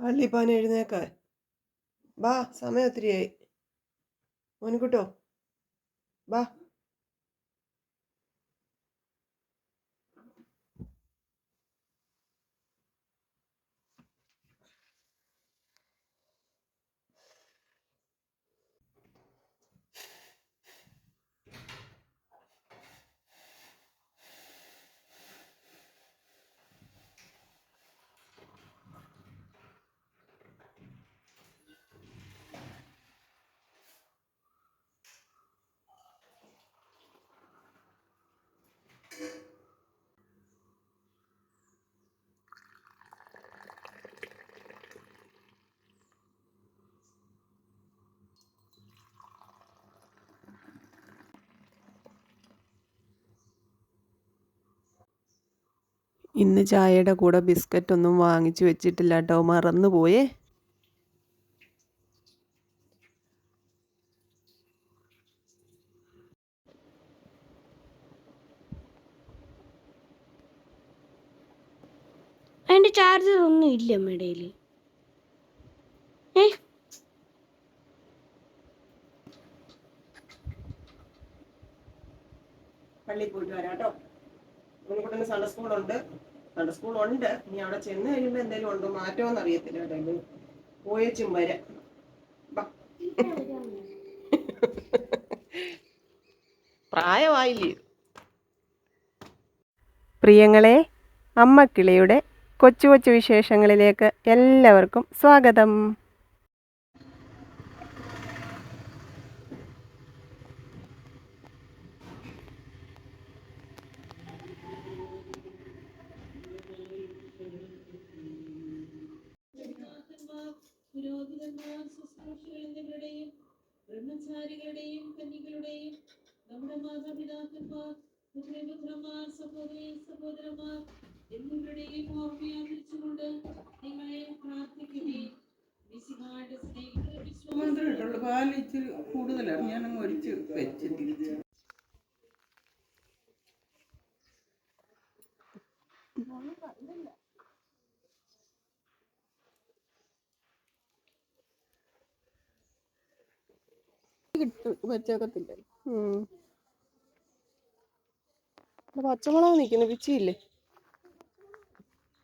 പള്ളിപ്പാൻ എഴുന്നേക്കാൻ. ബാ സമയം ഒത്തിരിയായി. മോനിക്കുട്ടോ. ബാ. ഇന്ന് ചായയുടെ കൂടെ ബിസ്ക്കറ്റ് ഒന്നും വാങ്ങിച്ചു വെച്ചിട്ടില്ല കേട്ടോ. മറന്നുപോയേ. അതിന്റെ ചാർജർ ഒന്നും ഇല്ല അമ്മയുടെ ഏ? പള്ളിയിൽ പോയിട്ട് വരാം കേട്ടോ. സൺഡേ സ്കൂളുണ്ട് സൺഡേ സ്കൂളുണ്ട്. ഇനി അവിടെ ചെന്ന് കഴിയുമ്പോൾ എന്തെങ്കിലും ഉണ്ടോ? മാറ്റമോന്ന് അറിയത്തില്ല കേട്ടോ. പോയച്ചും വരാം. ബാ. പ്രായമായില്ലേ? പ്രിയങ്ങളെ അമ്മക്കിളിയുടെ കൊച്ചു കൊച്ചു വിശേഷങ്ങളിലേക്ക് എല്ലാവർക്കും സ്വാഗതം. ബ്രഹ്മചാരികളുടെയും കന്യകളുടെയും നമ്മുടെ മാതാപിതാക്കന്മാർ പുത്രപുത്രന്മാർ സഹോദരി സഹോദരന്മാർ എന്നിവരുടെയും ഓർമ്മയാചരിച്ചുകൊണ്ട് നിങ്ങളെ പ്രാർത്ഥിക്കുകയും മാത്രമേ കൂടുതലാണ്. ഞാൻ ഒഴിച്ച് വെച്ച് തിരിച്ച് വെച്ചേക്കത്തില്ല പച്ചമുളക് നിൽക്കുന്നു പിച്ചിയില്ലേ?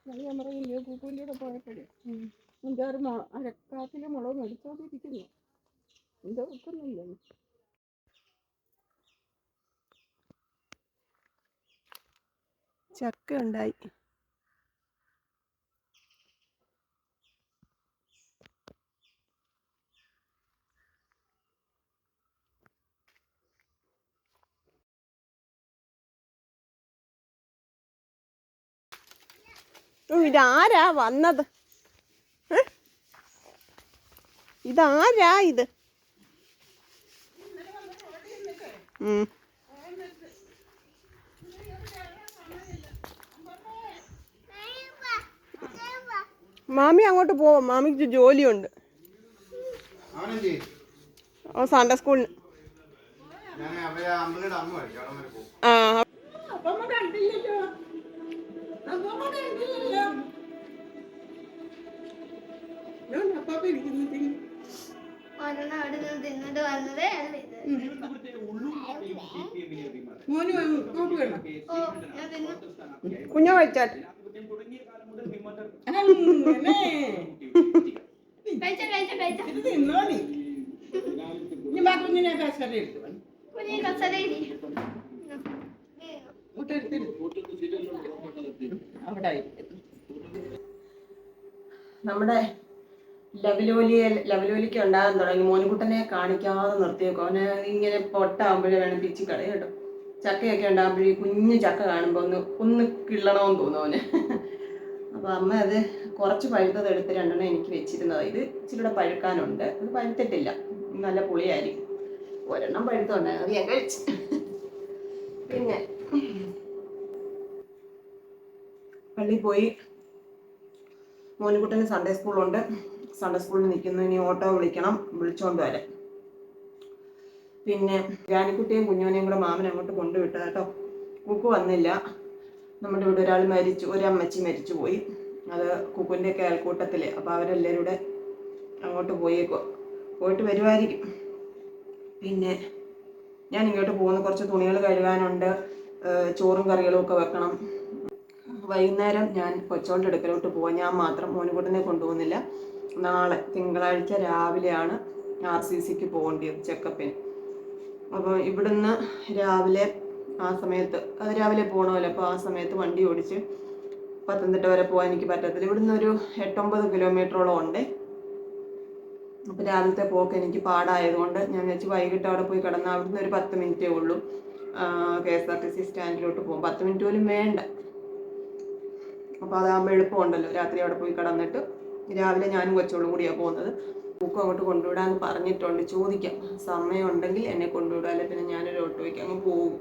അത് ഞാൻ പറയില്ലേ കൂക്കൂന്റെ കൂടെ പോയപ്പോഴേ. അഞ്ചാറ് മുള അരക്കാത്തിലെ മുളക് മേടിച്ചോണ്ടിരിക്കുന്നു. എന്താ വെക്കുന്നില്ല. ചക്ക ഉണ്ടായി ഇതാരാ വന്നത്? ഇതാരാ ഇത്. മാമി അങ്ങോട്ട് പോവാം. മാമിക്ക് ജോലിയുണ്ട്. ഓ സൺഡേ സ്കൂളിന് ഞാൻ അവരെ അമ്പലയുടെ അമ്മ കഴിക്കും അവിടെ വരെ പോകും ആ കണ്ടില്ലല്ലോ ഞാൻ അപ്പാപ്പ ഇരിക്കുന്നു ഒരെണ്ണം അവിടെ നിന്ന് തിന്നിട്ട് വന്നതേ അല്ല ഇത് മോന് നോക്ക് വേണം ഓ ഞാൻ തിന്നു കുഞ്ഞ അങ്ങനെ കഴിച്ച കഴിച്ച കഴിച്ച തിന്നോ നീ ബാ കുഞ്ഞിനെ കസര കുഞ്ഞിനെ കുഞ്ഞി കസരയിരി അവിടെ നമ്മുടെ ലവലോലിയ ലവലോലിക്ക് ഉണ്ടാകാൻ തുടങ്ങി. മോനുകുട്ടനെ കാണിക്കാതെ നിർത്തിയേക്കും. അവനെ ഇങ്ങനെ പൊട്ടാകുമ്പോഴേ വേണം പിച്ചി കളയും കേട്ടോ. ചക്കയൊക്കെ ഉണ്ടാകുമ്പോഴേ കുഞ്ഞു ചക്ക കാണുമ്പോൾ ഒന്ന് ഒന്ന് കിള്ളണമെന്ന് തോന്നും അവന്. അപ്പോൾ അമ്മ അത് കുറച്ച് പഴുത്തത് എടുത്ത് രണ്ടെണ്ണം എനിക്ക് വെച്ചിരുന്നത്. ഇത് ഇച്ചിരി പഴുക്കാനുണ്ട്. അത് പഴുത്തിട്ടില്ല. നല്ല പുളിയായിരിക്കും. ഒരെണ്ണം പഴുത്തുണ്ടായിരുന്നു അത് ഞാൻ കഴിച്ചു. പിന്നെ പള്ളിയിൽ പോയി. മോനുകുട്ടന് സൺഡേ സ്കൂളുണ്ട് സൺഡേ സ്കൂളിൽ നിൽക്കുന്നു. ഇനി ഓട്ടോ വിളിക്കണം. വിളിച്ചോണ്ട് വരെ. പിന്നെ ജാനിക്കുട്ടിയും കുഞ്ഞുവിനെയും കൂടെ മാമൻ അങ്ങോട്ട് കൊണ്ടുവിട്ട കേട്ടോ. കുക്കു വന്നില്ല. നമ്മുടെ ഇവിടെ ഒരാൾ മരിച്ചു. ഒരമ്മച്ചി മരിച്ചു പോയി അത് കുക്കുന്റെയൊക്കെ അയൽക്കൂട്ടത്തിൽ അപ്പോൾ അവരെല്ലാവരും കൂടെ അങ്ങോട്ട് പോയേക്കോ പോയിട്ട് വരുമായിരിക്കും പിന്നെ ഞാൻ ഇങ്ങോട്ട് പോകുന്ന. കുറച്ച് തുണികൾ കഴുകാനുണ്ട്. ചോറും കറികളും ഒക്കെ വെക്കണം. വൈകുന്നേരം ഞാൻ കൊച്ചോണ്ട് എടുക്കലോട്ട് പോവാം. ഞാൻ മാത്രം മോനുകുട്ടനെ കൊണ്ടുപോകുന്നില്ല. നാളെ തിങ്കളാഴ്ച രാവിലെയാണ് ആർ സി സിക്ക് പോകേണ്ടത് ചെക്കപ്പിന്. അപ്പോൾ ഇവിടുന്ന് രാവിലെ ആ സമയത്ത് അത് രാവിലെ പോകണമല്ലോ അപ്പോൾ ആ സമയത്ത് വണ്ടി ഓടിച്ച് പത്തനംതിട്ട വരെ പോകാൻ എനിക്ക് പറ്റത്തില്ല. ഇവിടുന്ന് ഒരു എട്ടൊമ്പത് കിലോമീറ്ററോളം ഉണ്ട്. അപ്പോൾ രാവിലത്തെ പോക്ക് എനിക്ക് പാടായതുകൊണ്ട് ഞാൻ വെച്ച് വൈകിട്ട് അവിടെ പോയി കിടന്നാൽ അവിടുന്ന് ഒരു പത്ത് മിനിറ്റേ ഉള്ളൂ. K S R T C സ്റ്റാൻഡിലോട്ട് പോകും. പത്ത് മിനിറ്റ് പോലും വേണ്ട. അപ്പോൾ അതാകുമ്പോൾ എളുപ്പമുണ്ടല്ലോ. രാത്രി അവിടെ പോയി കിടന്നിട്ട് രാവിലെ ഞാനും കൊച്ചോളും കൂടിയാണ് പോകുന്നത്. ബുക്കും അങ്ങോട്ട് കൊണ്ടുവിടാൻ പറഞ്ഞിട്ടുണ്ട്. ചോദിക്കാം. സമയമുണ്ടെങ്കിൽ എന്നെ കൊണ്ടുവിടാൻ പിന്നെ ഞാനൊരു ഓട്ടോയ്ക്ക് അങ്ങ് പോകും.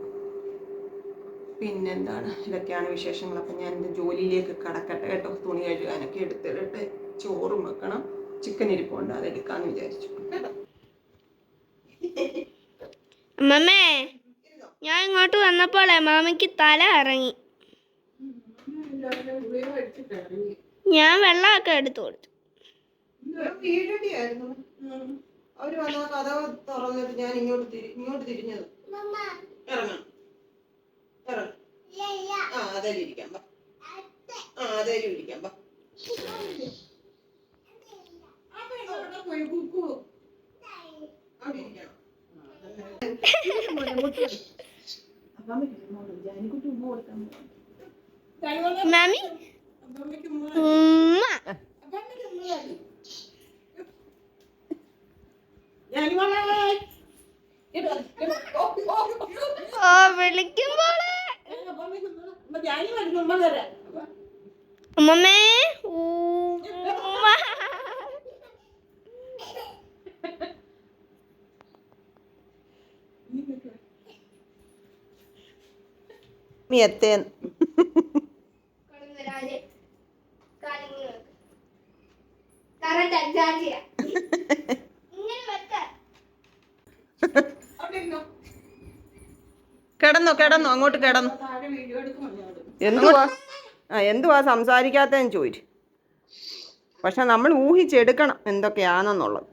പിന്നെന്താണ്? ഇതൊക്കെയാണ് വിശേഷങ്ങൾ. അപ്പം ഞാൻ എന്റെ ജോലിയിലേക്ക് കടക്കട്ടെ കേട്ടോ. തുണി കഴുകാനൊക്കെ എടുത്തിട്ട് ചോറും വെക്കണം. ചിക്കൻ ഇരിപ്പുണ്ട്. അത് എടുക്കാമെന്ന് വിചാരിച്ചു. ഞാൻ ഇങ്ങോട്ട് വന്നപ്പോളേ മാമയ്ക്ക് തല ഇറങ്ങി എല്ലാവരും ഗുളിക കഴിച്ചിട്ട് ഇറങ്ങി ഞാൻ വെള്ളമൊക്കെ എടുത്തു കൊടുത്തു. അവർ വന്നാ കഥ തുറന്നിട്ട് ഞാൻ ഇങ്ങോട്ട് തിരി ഇങ്ങോട്ട് തിരിഞ്ഞത്. ഇറങ്ങാം. ഇറങ്ങാം. ആ അതേലും ഇരിക്കാം ബാ ആ അതേലും ഇരിക്കാം അപ്പം ജാനിക്കുട്ടി ഉമ്മ കൊടുക്കാൻ പോകും മാമി അമ്മയ്ക്ക് ഉമ്മ ഓ വിളിക്കുമ്പോൾ ഉമ്മമ്മേ ഉമ്മ നീ എത്തേന്ന് കറണ്ട് അഡ്ജാസ്റ്റ് ചെയ്യാം ഇങ്ങനെ വെക്കാം കിടന്നോ കിടന്നോ അങ്ങോട്ട് കിടന്നു. എന്തുവാ? ആ എന്തുവാ സംസാരിക്കാത്തതെന്ന് ചോദിച്ചു. പക്ഷെ നമ്മൾ ഊഹിച്ചെടുക്കണം എന്തൊക്കെയാണെന്നുള്ളത്.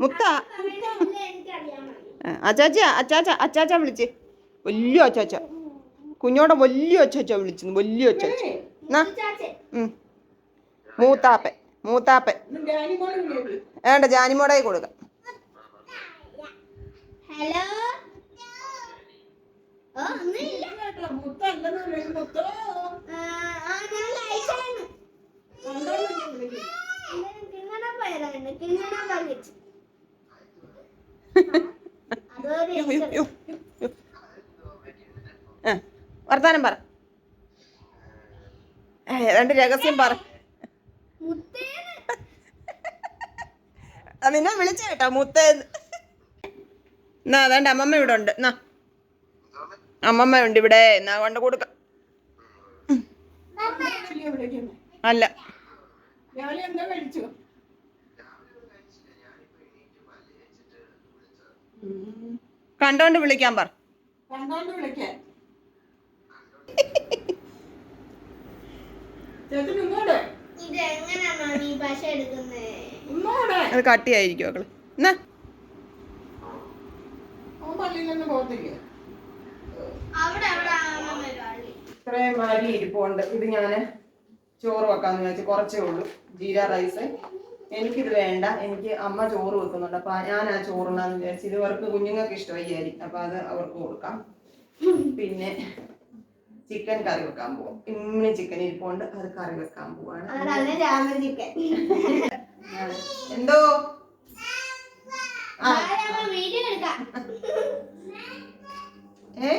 മുത്ത? അച്ചാച്ച അച്ചാച്ച അച്ചാച്ച വിളിച്ച്. വലിയ അച്ചാച്ച. കുഞ്ഞോടെ വലിയ അച്ചാച്ച വിളിച്ചു വലിയ അച്ചാച്ച. മൂത്താപ്പൻ മൂത്താപ്പൻ. വേണ്ട ജാനിമോടെ കൊടുക്കാം. ഹലോ? വർത്താനം പറ. ഏ, രണ്ട് രഹസ്യം പറ. നിന്നെ വിളിച്ച കേട്ടോ മുത്തേന്ന്. എന്നാ അതാണ്ട് അമ്മമ്മ ഇവിടെ ഉണ്ട്. എന്നാ. അമ്മമ്മ ഉണ്ട് ഇവിടെ. എന്നാ കൊണ്ട് കൊടുക്ക. അല്ല. കണ്ടോണ്ട് വിളിക്കാൻ പറ. കണ്ടോണ്ട് വിളിക്കാൻ ചേച്ചി നിന്നോടെ ഇത് എങ്ങനെയാണ് ഈ പശ എടുക്കുന്നേ നിന്നോടെ അത് കട്ടിയായിരിക്കും മക്കൾ എന്നാ? ഇത്രയും അരി ഇരിപ്പുണ്ട്. ഇത് ഞാൻ ചോറ് വെക്കാന്ന് വിചാരിച്ചു കുറച്ചേ ഉള്ളൂ. ജീര റൈസ്. എനിക്കിത് വേണ്ട. എനിക്ക് അമ്മ ചോറ് വെക്കുന്നുണ്ട്. അപ്പൊ ഞാൻ ആ ചോറുണ്ടാന്ന് വിചാരിച്ചു ഇത് അവർക്ക് കുഞ്ഞുങ്ങൾക്ക് ഇഷ്ടമായി അരി അപ്പൊ അത് അവർക്ക് കൊടുക്കാം. പിന്നെ ചിക്കൻ കറി വെക്കാൻ പോവാം. ഇങ്ങനെ ചിക്കൻ ഇരിപ്പുണ്ട് അത് കറി വെക്കാൻ പോവാണ്. എന്തോ? ഏ?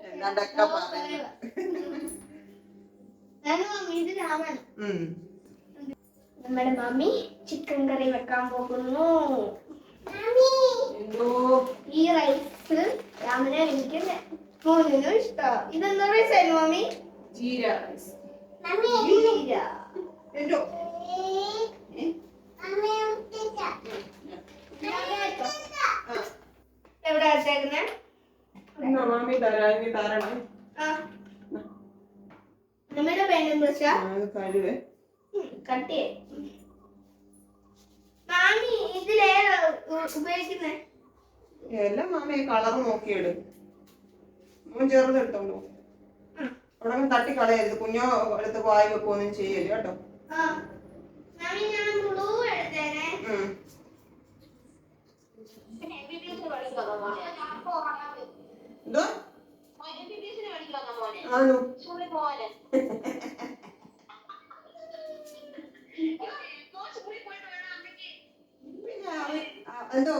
എന്താണ്ടൊക്കെ നമ്മുടെ മമ്മി ചിക്കൻ കറി വെക്കാൻ പോകുന്നു. എന്തോ? ഈ റൈസ് രാമനെ എനിക്ക് മോനിനും ഇഷ്ടം? ഇതെന്താ റൈസ് ആയിരുന്നു മമ്മി ജീര റൈസ്. ജീര. എന്തോ എവിടെ വെച്ചേക്കുന്നെ? മാമി തരണേ. ബ്രഷാ കഴിവേ മാമി ഇതിലേ ഉപയോഗിക്കുന്നേ? എല്ലാം മാമി കളർ നോക്കിയിട്. മോൻ കിട്ടുള്ളൂ അവിടെ അങ്ങ് തട്ടി കളയരുത്. കുഞ്ഞോ എടുത്ത് വായി വെക്കുകയൊന്നും ചെയ്യരുത് കേട്ടോ. ആണോ? എന്തോ?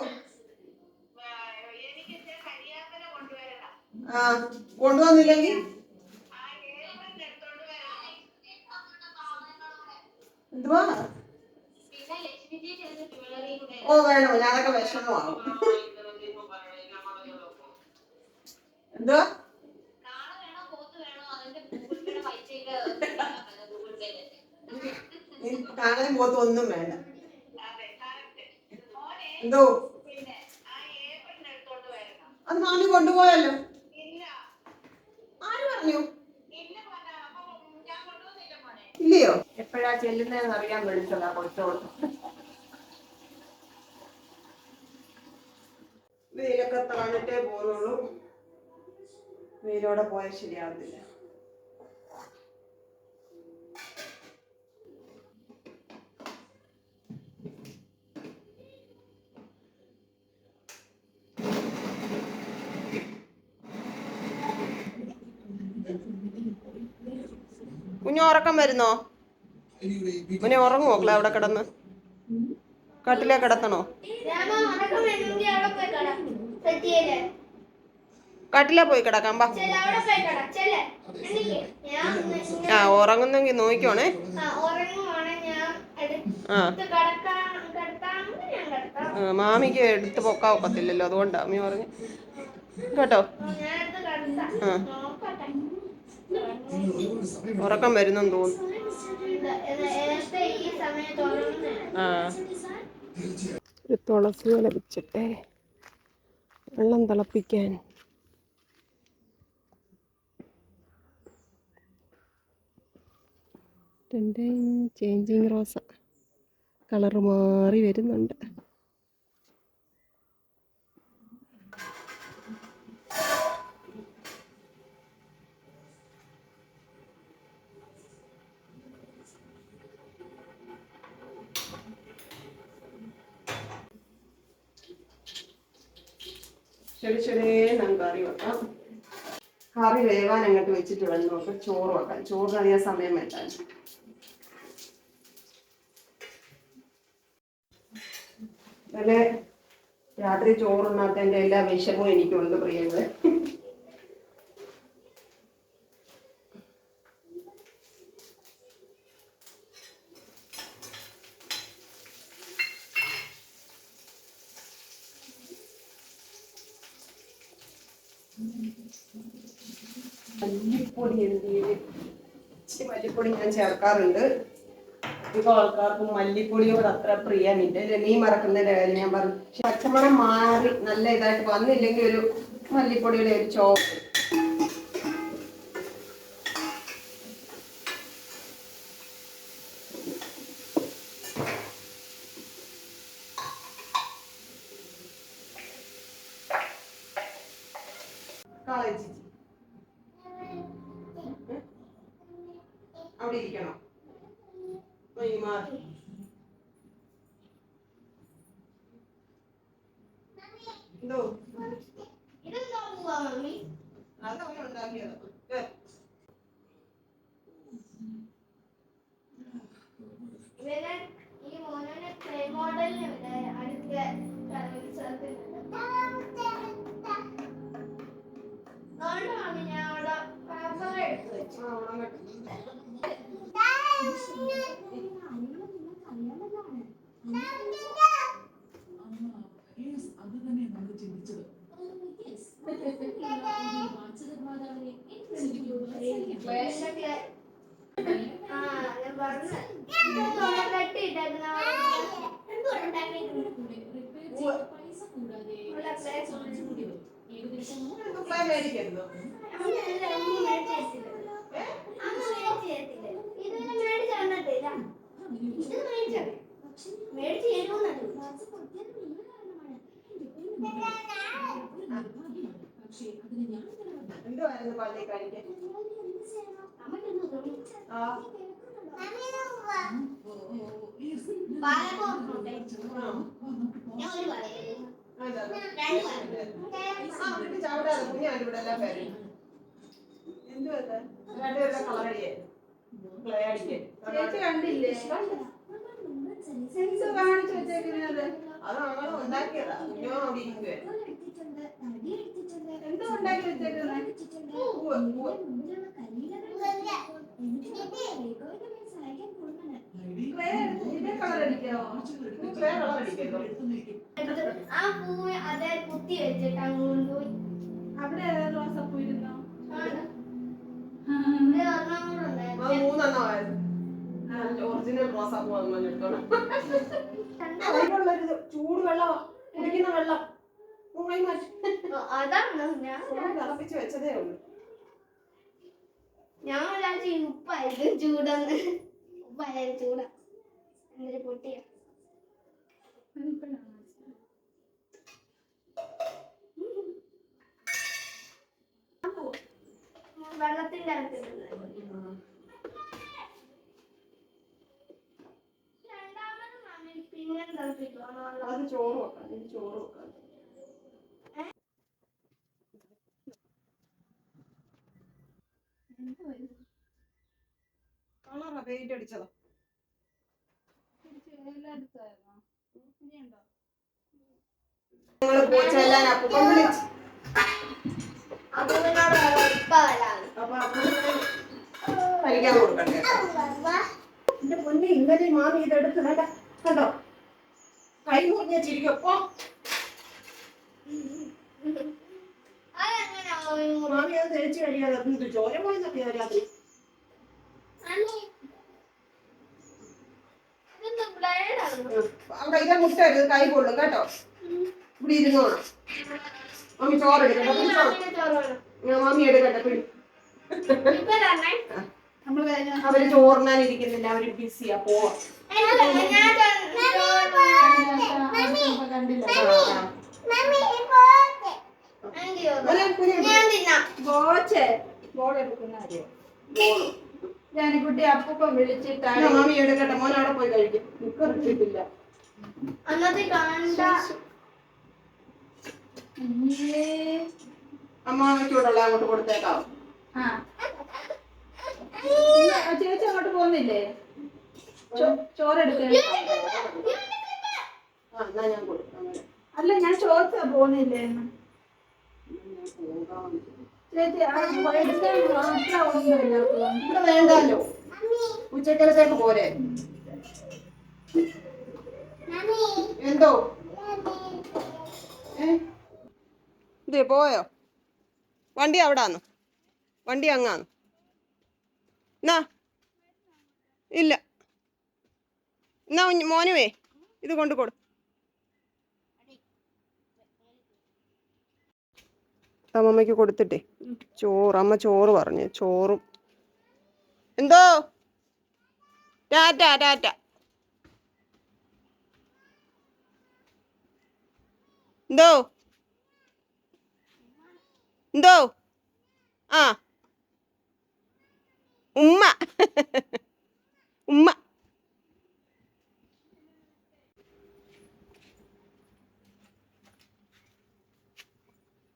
ആ കൊണ്ടുവന്നില്ലെങ്കിൽ എന്തുവാ? ഓ വേണോ ഞാനൊക്കെ വിഷമമാവും. എന്തുവാ? കാണാൻ പോത്ത് ഒന്നും വേണ്ട. എന്തോ? അത് മാമി കൊണ്ടുപോയല്ലോ. എപ്പോഴാ ചെല്ലുന്നതെന്ന് അറിയാൻ വിളിച്ചതാ കൊച്ചോട് വെയിലൊക്കെ തണിട്ടേ പോകുന്നുള്ളൂ വെയിലോടെ പോയാൽ ശരിയാവത്തില്ല. കുഞ്ഞു ഉറക്കം വരുന്നോ? കുഞ്ഞു ഉറങ്ങുമോ മക്കളെ അവിടെ കിടന്ന്. കട്ടിലെ കിടത്തണോ? കട്ടിലെ പോയി കിടക്കാം ബാ ആ ഉറങ്ങുന്നെങ്കിൽ നോക്കിക്കോണേ. ആ. മാമിക്ക് എടുത്ത് പൊക്കാൻ ഒക്കത്തില്ലല്ലോ അതുകൊണ്ടാ. അമ്മ പറഞ്ഞു കേട്ടോ? ആ. ഉറക്കം വരുന്നെന്ന് തോന്നുന്നു. തുളസി ഇല വെള്ളം തിളപ്പിക്കാൻ. ചേഞ്ചിങ് റോസ കളർ മാറി വരുന്നുണ്ട്. ശരി ചെറിയ നമുക്ക് കറി വെക്കാം. കറി വേവാൻ അങ്ങോട്ട് വെച്ചിട്ട് വേണം നമുക്ക് ചോറ് വെക്കാം. ചോറ് അധികം സമയം വേണ്ട. ഇന്നലെ രാത്രി ചോറുണ്ണാത്തതിന്റെ എല്ലാ വിഷമവും എനിക്കുണ്ട് പ്രിയങ്ങളെ മല്ലിപ്പൊടി എന്ത് ഇച്ചിരി മല്ലിപ്പൊടി ഞാൻ ചേർക്കാറുണ്ട്. അധികം ആൾക്കാർക്കും മല്ലിപ്പൊടിയോട് അത്ര പ്രിയമില്ല നീ മറക്കുന്നതിന്റെ കാര്യം ഞാൻ പറഞ്ഞു. പച്ചമണം മാറി നല്ല ഇതായിട്ട് വന്നില്ലെങ്കിൽ ഒരു മല്ലിപ്പൊടിയുടെ ഒരു ചോ കളയിച്ചി അവിടെ ഇരിക്കണം ഈ മാറി എന്തോ ഇതെന്താ പോവാ മമ്മി അത് അവൻ ഉണ്ടാക്കിയത് ഏ, ഇവനെ ഈ മോനെ പ്ലേ മോഡലിന് അടുത്ത ചേർക്കുന്നുണ്ട് അതുകൊണ്ടാണ് ഞാൻ അവിടെ പേപ്പർ എടുത്ത് ഉണങ്ങട്ടെ. അത് തന്നെ നമ്മൾ ചിന്തിച്ചത്. വേഷൊക്കെ ആ ഞാൻ എന്തുവായിരുന്നു പള്ളി കഴിക്കാൻ. ആ പാലപ്പം. അതാ. രണ്ട് പാലപ്പം. ആ വീട്ടിൽ ചവിടാതെ കുഞ്ഞാണ്ട് ഇവിടെ എല്ലാം പേര് എന്തുവാ? രണ്ടുപേരുടെ കളറടിയെ ക്ലേ അടിക്കേ ചേച്ചി കണ്ടില്ലേ എന്ത് കാണിച്ചു വെച്ചേക്കുന്നത് അത് നമ്മൾ ഉണ്ടാക്കിയതാ കുഞ്ഞോ അവിടെ ഇരിക്കുവേ എന്തോ ഉണ്ടാക്കി വെച്ചേക്കുന്നത് പൂവ് പൂവ് ആ പൂവ് അതേ കുത്തി വെച്ചിട്ട് അങ്ങോട്ട് കൊണ്ടുപോയി അവിടെ റോസപ്പൂ ഇരുന്നോ? ഒറിജിനൽ റോസാപ്പൂ വന്നു കണ്ടോ? അതിനുള്ളൊരു ചൂട് വെള്ളം. കുടിക്കുന്ന വെള്ളം അതാണ് ഞാൻ ഒരാഴ്ച തിളപ്പിച്ച് വെച്ചതേ ഉള്ളൂ. ഞാൻ വിചാരിച്ചു ഈ ഉപ്പായിരിക്കും ചൂടെന്ന്. ഉപ്പായാലും ചൂടാ എന്തൊരു പൊട്ടിയ. വെള്ളത്തിന്റെ അകത്തിരുന്നത്. രണ്ടാമത് മമ്മി പിന്നെ തിളപ്പിക്കുവാണ് വെള്ളം അത് ചോറ് വെക്കാം. ചോറ് വെക്കാം. കളറാ പെയിന്റ് അടിച്ചതാ. ഞങ്ങൾ വിളിച്ചു അപ്പൊ കഴിക്കാൻ കൊടുക്കണ്ടേ എന്റെ പൊന്നെ ഇന്നലെ മാമി ഇതെടുത്ത് കണ്ട കണ്ടോ? കൈ മുറിഞ്ഞ ചിരിക്കും അപ്പൊ അതെങ്ങനെയാ? മാമി അത് തേച്ച് കഴിയാതെ ചോര പോയെന്നൊക്കെ രാത്രി. അവിടെ ഇതാ മുട്ടരുത് കൈ കൊള്ളും കേട്ടോ. ഇവിടെ ഇരുന്നോണം മമ്മി ചോറ് എടുക്കട്ടെ മമ്മി എടുക്കട്ടെ പിടി. അവർ ചോറിനാൻ ഇരിക്കുന്നില്ല അവർ ബിസിയാ പോവാ. ബോൾ എടുക്കുന്ന കാര്യം. അപ്പൂപ്പൻ വിളിച്ചിട്ടാണ് വിളിച്ചിട്ട് മാമി എടുക്കട്ടെ. മോൻ അവിടെ പോയി കഴിക്കും. കുക്കർ ഇട്ടിട്ടില്ല അന്നത്തെ കണ്ട അമ്മാമ്മയ്ക്കൂടുള്ള അങ്ങോട്ട് കൊടുത്തേക്കാം. ചേച്ചി അങ്ങോട്ട് പോകുന്നില്ലേ? ചോറെടുക്കാൻ. അല്ല ഞാൻ ചോദിച്ചാ പോകുന്നില്ലേ ഇവിടെ വേണ്ടല്ലോ. ഉച്ചക്കലത്തേക്ക് പോരെ. എന്തോ? ഇതേ പോയോ? വണ്ടി അവിടാന്ന്. വണ്ടി അങ്ങാന്ന്. എന്നാ ഇല്ല. എന്നാ മോനുവേ ഇത് കൊണ്ട് കൊടു. അമ്മമ്മയ്ക്ക് കൊടുത്തിട്ടേ. ചോറ് അമ്മ ചോറ് പറഞ്ഞു. ചോറും. എന്തോ? ടാറ്റ ടാറ്റ. എന്തോ? എന്തോ? ആ. ഉമ്മ. ഉമ്മ.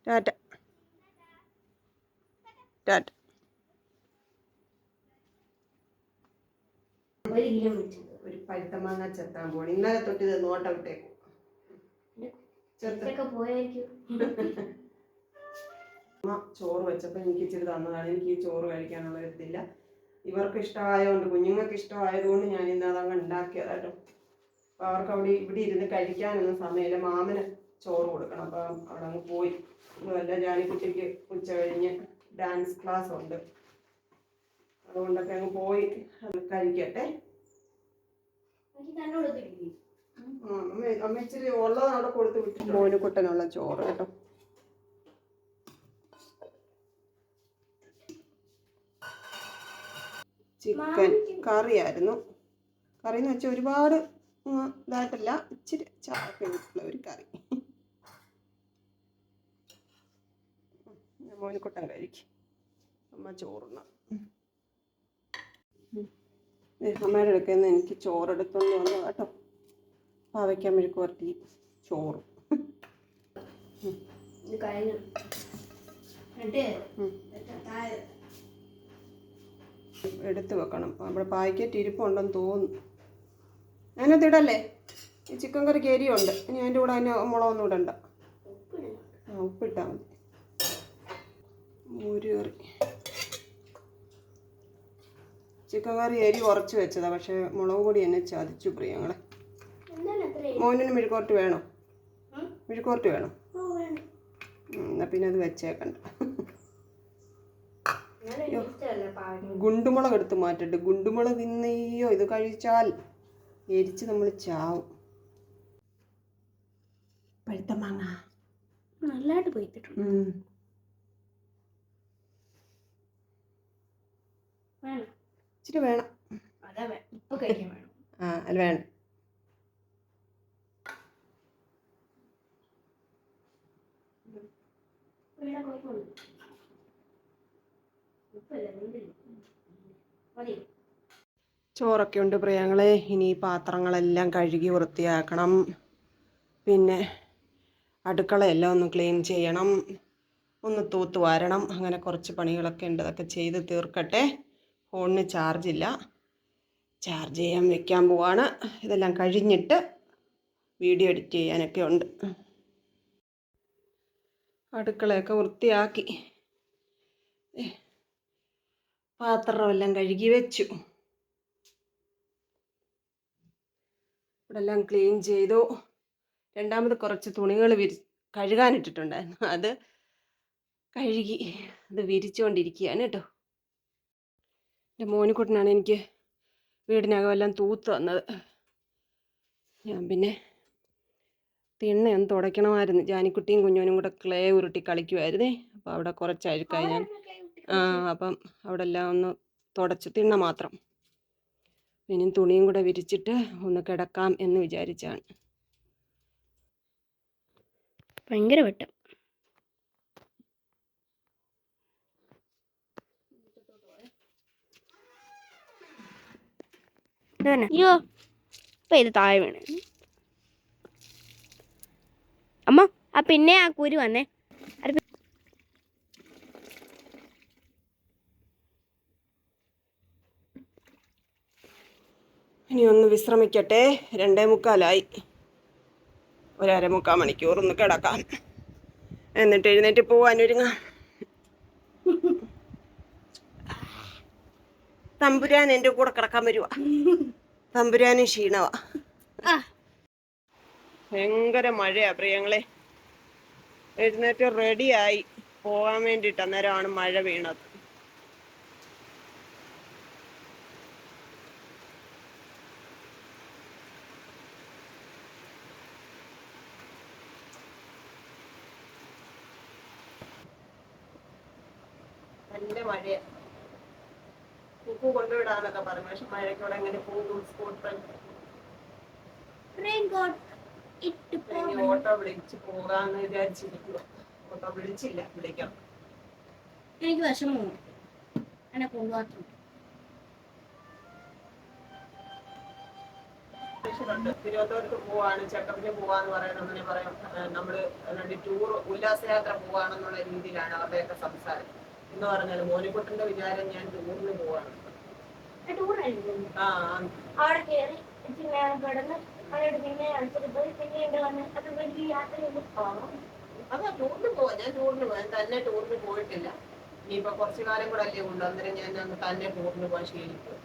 ടാറ്റ. ടാറ്റ ഒരു കിലോ മേടിച്ചത് ഒരു പഴുത്ത മാങ്ങ ചെത്താൻ പോണി ഇന്നലെ തൊട്ട് ഇത് നോട്ടം ഇട്ടേക്കും ചെത്ത പോയായിരിക്കും. അമ്മ ചോറ് വെച്ചപ്പോൾ എനിക്ക് ഇച്ചിരി തന്നതാണ്. എനിക്ക് ഈ ചോറ് കഴിക്കാനുള്ള ഇതില്ല ഇവർക്ക് ഇഷ്ടമായതുകൊണ്ട് കുഞ്ഞുങ്ങൾക്ക് ഇഷ്ടമായതുകൊണ്ട് ഞാൻ ഇന്ന് അതങ്ങ് ഉണ്ടാക്കിയതാട്ടോ അപ്പൊ അവർക്ക് അവിടെ ഇവിടെ ഇരുന്ന് കഴിക്കാനൊന്നും സമയമില്ല. മാമന് ചോറ് കൊടുക്കണം. അപ്പം അവിടെ അങ്ങ് പോയി. അതുമല്ല ജാനിക്കുട്ടിക്ക് ഉച്ച കഴിഞ്ഞ് ഡാൻസ് ക്ലാസ് ഉണ്ട്. അതുകൊണ്ടൊക്കെ അങ്ങ് പോയി കഴിക്കട്ടെ. അമ്മ ഇച്ചിരി ഉള്ളത് അവിടെ കൊടുത്ത് വിട്ടു മോനുകുട്ടനുള്ള ചോറ് കേട്ടോ. ചിക്കൻ കറിയായിരുന്നു. കറി എന്ന് വെച്ചാൽ ഒരുപാട് ഇതായിട്ടല്ല ഇച്ചിരി ചാർക്കുള്ള ഒരു കറി. മോനിക്കുട്ടൻ കഴിക്കും. അമ്മ ചോറുണ്ണ. അമ്മയുടെ അടുക്കൽ നിന്ന് എനിക്ക് ചോറെടുത്തോണ്ട് വന്നു കേട്ടോ. പാവയ്ക്കാൻ മെഴുക്ക് വരട്ടി ചോറും. എടുത്ത് വെക്കണം. അവിടെ പാക്കറ്റ് ഇരിപ്പുണ്ടെന്ന് തോന്നുന്നു. അതിനകത്ത് ഇടല്ലേ? ഈ ചിക്കൻ കറിക്ക് എരിയുണ്ട് ഇനി അതിന്റെ കൂടെ അതിന് മുളകൊന്നും ഇടണ്ട. ആ ഉപ്പിട്ടാൽ മതി. മോര് കറി. ചിക്കൻ കറി അരി ഉറച്ചു വെച്ചതാ പക്ഷേ മുളക് പൊടി എന്നെ ചതിച്ചു പ്രിയ ഞങ്ങളെ മോനിന് മെഴുക്കോർട്ട് വേണോ? മെഴുക്കോർട്ട് വേണോ? എന്നാ പിന്നെ അത് വെച്ചേക്കണ്ട. ഗുണ്ടുമുളക് എടുത്ത് മാറ്റട്ടെ. ഗുണ്ടുമുളക് തിന്നയ്യോ ഇത് കഴിച്ചാൽ എരിച്ച് നമ്മൾ ചാവും. പഴുത്ത മാങ്ങ. നല്ലതായിട്ട് പോയിട്ടുണ്ട് ഉം. വേണം ഇച്ചിരി വേണം. ആ വേണം ചോറൊക്കെ ഉണ്ട് പ്രിയങ്ങളെ. ഇനി പാത്രങ്ങളെല്ലാം കഴുകി വൃത്തിയാക്കണം. പിന്നെ അടുക്കളയെല്ലാം ഒന്ന് ക്ലീൻ ചെയ്യണം. ഒന്ന് തൂത്ത് വാരണം. അങ്ങനെ കുറച്ച് പണികളൊക്കെ ഉണ്ട്. അതൊക്കെ ചെയ്ത് തീർക്കട്ടെ. ഫോണിന് ചാർജില്ല. ചാർജ് ചെയ്യാൻ വെക്കാൻ പോവാണ്. ഇതെല്ലാം കഴിഞ്ഞിട്ട് വീഡിയോ എഡിറ്റ് ചെയ്യാനൊക്കെ ഉണ്ട്. അടുക്കളയൊക്കെ വൃത്തിയാക്കി. പാത്രമെല്ലാം കഴുകി വെച്ചു. ഇവിടെ എല്ലാം ക്ലീൻ ചെയ്തു. രണ്ടാമത് കുറച്ച് തുണികൾ വിരി കഴുകാനിട്ടിട്ടുണ്ടായിരുന്നു. അത് കഴുകി അത് വിരിച്ചുകൊണ്ടിരിക്കുകയാണ് കേട്ടോ. എന്റെ മോനിക്കുട്ടനാണ് എനിക്ക് വീടിനകം എല്ലാം തൂത്ത് തന്നത്. ഞാൻ പിന്നെ തിണ്ണയൊന്ന് തുടയ്ക്കണമായിരുന്നു. ജാനിക്കുട്ടിയും കുഞ്ഞോനും കൂടെ ക്ലേ ഉരുട്ടി കളിക്കുമായിരുന്നേ അപ്പോൾ അവിടെ കുറച്ച് അഴുക്കായി ഞാൻ ആ അപ്പം അവിടെ എല്ലാം ഒന്ന് തുടച്ച് തിണ്ണ മാത്രം. ഇനി തുണിയും കൂടെ വിരിച്ചിട്ട് ഒന്ന് കിടക്കാം എന്ന് വിചാരിച്ചാണ്. ഭയങ്കര വെട്ടം. അയ്യോ ഇപ്പൊ ഇത് താഴെ വീണ്. അമ്മ ആ പിന്നെ ആ കുരു വന്നേ. ഇനി ഒന്ന് വിശ്രമിക്കട്ടെ. രണ്ടേ മുക്കാലായി. ഒരര മുക്കാൽ മണിക്കൂർ ഒന്ന് കിടക്കാം. എന്നിട്ട് എഴുന്നേറ്റ് പോവാനൊരുങ്ങാം തമ്പുരാൻ എന്റെ കൂടെ കിടക്കാൻ വരുവാ. തമ്പുരാനും ക്ഷീണവാ. ഭയങ്കര മഴയാ പ്രിയങ്ങളെ. എഴുന്നേറ്റ് റെഡിയായി പോകാൻ വേണ്ടിട്ട് അന്നേരമാണ് മഴ വീണത്. നല്ല മഴയാ. കുക്കു കൊണ്ടുവിടാനൊക്കെ പറഞ്ഞു. പക്ഷെ മഴയ്ക്കൂടെ എങ്ങനെ പോകും? സ്കൂട്ടർ ഓട്ടോ വിളിച്ച് പോകാന്ന് ഓട്ടോ വിളിച്ചില്ല. എനിക്ക് വിഷമം എന്നെ കൊണ്ടുപോകാത്ത ഉണ്ട്. തിരുവനന്തപുരത്ത് പോവാണ്. ചക്കപ്പിന് പോവാന്ന് പറയുന്നത് അങ്ങനെ പറയാം. നമ്മൾ രണ്ട് ടൂർ ഉല്ലാസയാത്ര പോവാണെന്നുള്ള രീതിയിലാണ് അവരുടെയൊക്കെ സംസാരം. എന്ന് പറഞ്ഞാൽ മോനിക്കുട്ടന്റെ വിചാരം ഞാൻ ടൂറിന് പോവാണ്. ടൂറായിരുന്നു ആ. അവിടെ കയറി പിന്നെ കിടന്ന് അവിടെ പിന്നെ അടുത്തിട്ട് പോയി പിന്നെ ഇവിടെ വന്ന് അത് വലിയ യാത്ര ചെയ്ത് പോകണം അതാ ടൂറിന് പോവാ. ഞാൻ ടൂറിന് പോവാൻ തന്നെ ടൂറിന് പോയിട്ടില്ല. ഇനിയിപ്പോ കുറച്ചു കാലം കൂടെ അല്ലേ ഉണ്ട് അന്നേരം ഞാൻ അങ്ങ് തന്നെ ടൂറിന് പോകാൻ ശീലിക്കും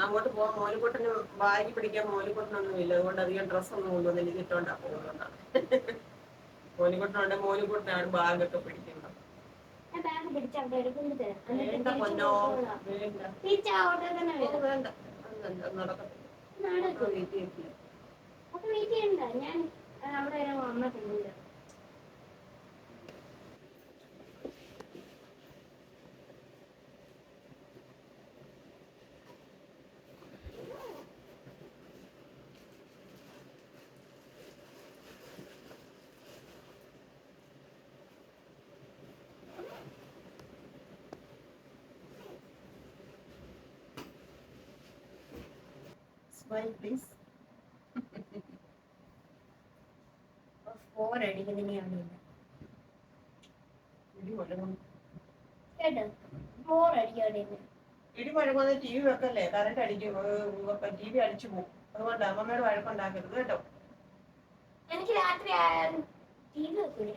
അങ്ങോട്ട് പോകാൻ മോലിക്കുട്ടന് വാരി പിടിക്കാൻ മോലിക്കുട്ടനൊന്നും ഇല്ല. അതുകൊണ്ട് അധികം ഡ്രസ്സൊന്നും കൊണ്ടുവന്നില്ല ഇതിട്ടോണ്ടാ പോകുന്നതാണ് മോലിക്കുട്ടനുണ്ട് മോലിക്കുട്ടനാണ് ബാഗൊക്കെ പിടിക്കുന്നത്. പിടിച്ച് അവിടെ തരാം തന്നെ വരും നടക്കും വെയിറ്റ് ചെയ്യില്ല അപ്പൊ വെയിറ്റ് ചെയ്യണ്ട ഞാൻ അവിടെ വരെ വന്നിട്ടുണ്ട് പ്ലീസ് ബോറടിക്കുന്നതിനെയാണ് ഇടി മുഴങ്ങും കേട്ടോ? ബോറടിക്കാതെ ഇടി മുഴങ്ങുന്ന ടി വി വെക്കല്ലേ? കറണ്ട് അടിക്കും ടി വി അടിച്ചു പോകും. അതുകൊണ്ട് അമ്മമ്മയുടെ വഴക്കുണ്ടാക്കരുത് കേട്ടോ. എനിക്ക് രാത്രി ടി വി വെക്കൂലേ?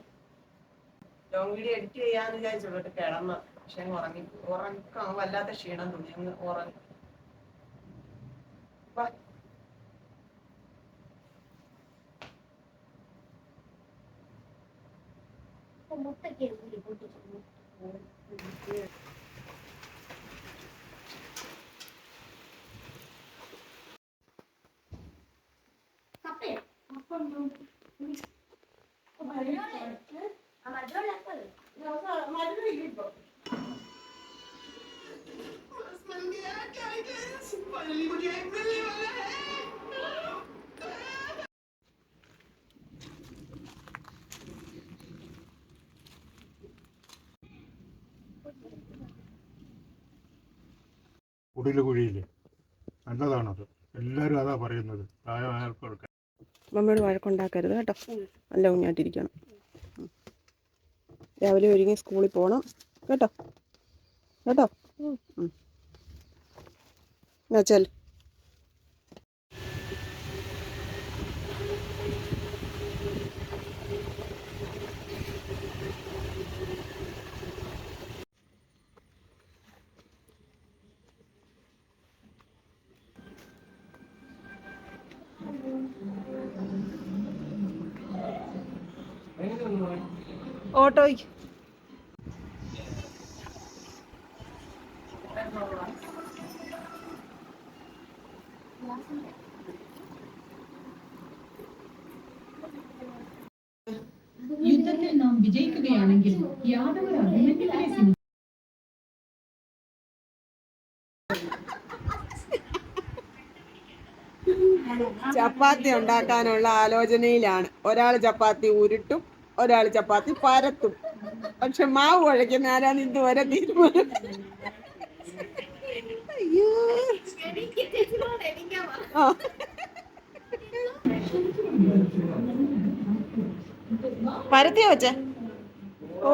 ലോങ് വീഡിയോ എഡിറ്റ് ചെയ്യാന്ന് വിചാരിച്ചുള്ളൂ കിടന്ന്. പക്ഷെ ഉറങ്ങി ഉറക്കം വല്ലാത്ത ക്ഷീണം തോന്നി. അങ്ങ് ഉറങ്ങി. இப்போ முட்டை கேள்வி போட்டு சொல்லுவோம் फाइनली मुझे एग मिलने वाला है കുടിൽ കുഴിയിൽ നല്ലതാണത്. എല്ലാവരും അതാ പറയുന്നത്. പ്രായമായവർക്കൊക്കെ മമ്മിയോട് വഴക്കുണ്ടാക്കരുത് കേട്ടോ. നല്ല കുഞ്ഞായിട്ടിരിക്കണം. ഉം. രാവിലെ ഒരുങ്ങി സ്കൂളിൽ പോകണം കേട്ടോ? കേട്ടോ. എന്നാ ചെൽ ഓട്ടോയ്ക്ക് യുദ്ധത്തിൽ നാം വിജയിക്കുകയാണെങ്കിൽ അഭിമന്യുവിനെ സിംഹ ചപ്പാത്തി ഉണ്ടാക്കാനുള്ള ആലോചനയിലാണ്. ഒരാൾ ചപ്പാത്തി ഉരുട്ടും ഒരാൾ ചപ്പാത്തി പരത്തും. പക്ഷെ മാവ് കുഴയ്ക്കുന്ന ആരാന്ന് ഇതുവരെ തീരുമാനം? അയ്യോ. പരത്തിയോ വെച്ച ഓ.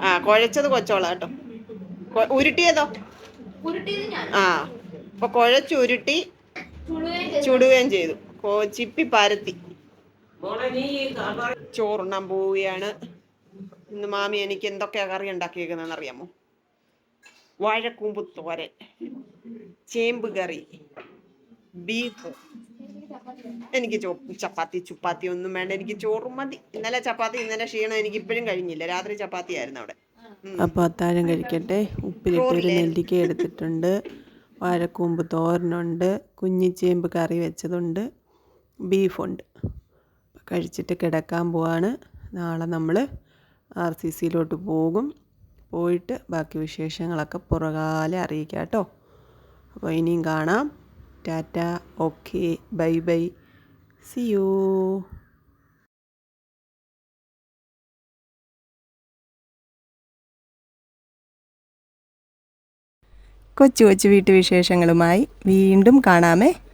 ആ കുഴച്ചത് കൊച്ചോളാം കേട്ടോ. ഉരുട്ടിയതോ? ആ. അപ്പൊ കുഴച്ചുരുട്ടി ചുടുകയും ചെയ്തു. ചുടുകയും ചെയ്തു കൊ- ചിപ്പി പരത്തി. ചോറുണ്ണാൻ പോവുകയാണ്. ഇന്ന് മാമി എനിക്ക് എന്തൊക്കെ കറി ഉണ്ടാക്കിയേക്കുന്നതെന്ന് അറിയാമോ വാഴക്കൂമ്പ് തോരൻ ചേമ്പ് കറി ബീഫ്. എനിക്ക് ചോ ചപ്പാത്തി ചുപ്പാത്തി ഒന്നും വേണ്ട. എനിക്ക് ചോറും മതി. ഇന്നലെ ചപ്പാത്തി ഇന്നലെ ക്ഷീണം എനിക്ക് ഇപ്പോഴും കഴിഞ്ഞില്ല. രാത്രി ചപ്പാത്തി ആയിരുന്നു അവിടെ. അപ്പോൾ അത്താഴം കഴിക്കട്ടെ. ഉപ്പിലിട്ടൊരു നെല്ലിക്ക എടുത്തിട്ടുണ്ട്. വാഴക്കൂമ്പ് തോരനുണ്ട്. കുഞ്ഞിച്ചേമ്പ് കറി വെച്ചതുണ്ട്. ബീഫുണ്ട്. കഴിച്ചിട്ട് കിടക്കാൻ പോവാണ്. നാളെ നമ്മൾ ആർ സി സിയിലോട്ട് പോകും. പോയിട്ട് ബാക്കി വിശേഷങ്ങളൊക്കെ പുറകാലെ അറിയിക്കാം കേട്ടോ. അപ്പോൾ ഇനിയും കാണാം. Tata. Okay. Bye bye. See you കൊച്ചു കൊച്ചു വീട്ടുവിശേഷങ്ങളുമായി വീണ്ടും കാണാമേ.